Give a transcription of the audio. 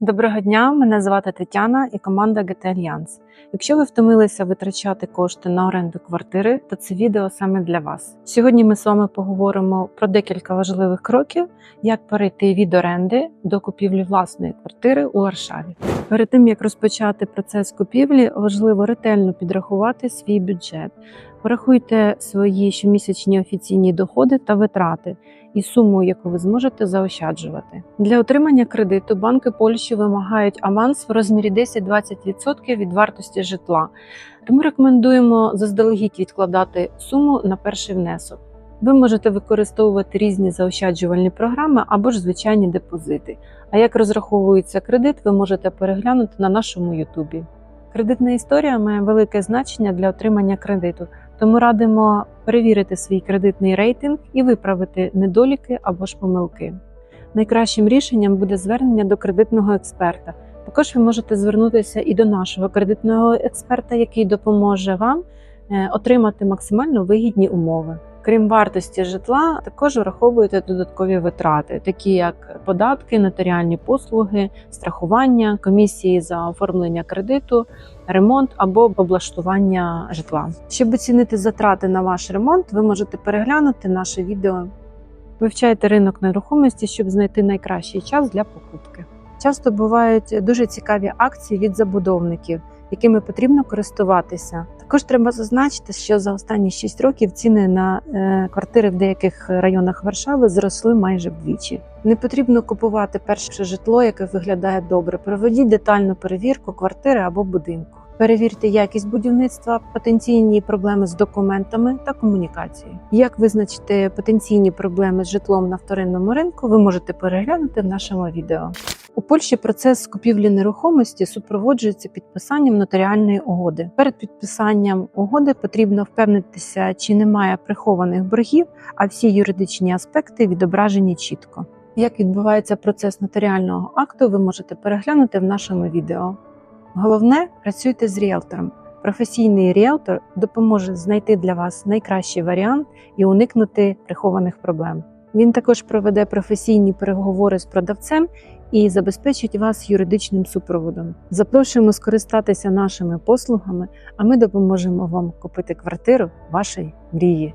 Доброго дня, мене звати Тетяна і команда GT Альянс. Якщо ви втомилися витрачати кошти на оренду квартири, то це відео саме для вас. Сьогодні ми з вами поговоримо про декілька важливих кроків, як перейти від оренди до купівлі власної квартири у Варшаві. Перед тим як розпочати процес купівлі, важливо ретельно підрахувати свій бюджет. Порахуйте свої щомісячні офіційні доходи та витрати і суму, яку ви зможете заощаджувати. Для отримання кредиту банки Польщі вимагають аванс в розмірі 10-20% від вартості житла. Тому рекомендуємо заздалегідь відкладати суму на перший внесок. Ви можете використовувати різні заощаджувальні програми або ж звичайні депозити. А як розраховується кредит, ви можете переглянути на нашому Ютубі. Кредитна історія має велике значення для отримання кредиту, тому радимо перевірити свій кредитний рейтинг і виправити недоліки або ж помилки. Найкращим рішенням буде звернення до кредитного експерта. Також ви можете звернутися і до нашого кредитного експерта, який допоможе вам е, отримати максимально вигідні умови. Крім вартості житла, також враховуєте додаткові витрати, такі як податки, нотаріальні послуги, страхування, комісії за оформлення кредиту, ремонт або облаштування житла. Щоб оцінити затрати на ваш ремонт, ви можете переглянути наше відео. Вивчайте ринок нерухомості, щоб знайти найкращий час для покупки. Часто бувають дуже цікаві акції від забудовників, якими потрібно користуватися. Також треба зазначити, що за останні 6 років ціни на е, квартири в деяких районах Варшави зросли майже вдвічі. Не потрібно купувати перше житло, яке виглядає добре. Проведіть детальну перевірку квартири або будинку. Перевірте якість будівництва, потенційні проблеми з документами та комунікацією. Як визначити потенційні проблеми з житлом на вторинному ринку, ви можете переглянути в нашому відео. У Польщі процес купівлі нерухомості супроводжується підписанням нотаріальної угоди. Перед підписанням угоди потрібно впевнитися, чи немає прихованих боргів, а всі юридичні аспекти відображені чітко. Як відбувається процес нотаріального акту, ви можете переглянути в нашому відео. Головне працюйте з ріелтором. Професійний ріелтор допоможе знайти для вас найкращий варіант і уникнути прихованих проблем. Він також проведе професійні переговори з продавцем і забезпечить вас юридичним супроводом. Запрошуємо скористатися нашими послугами, а ми допоможемо вам купити квартиру вашої мрії.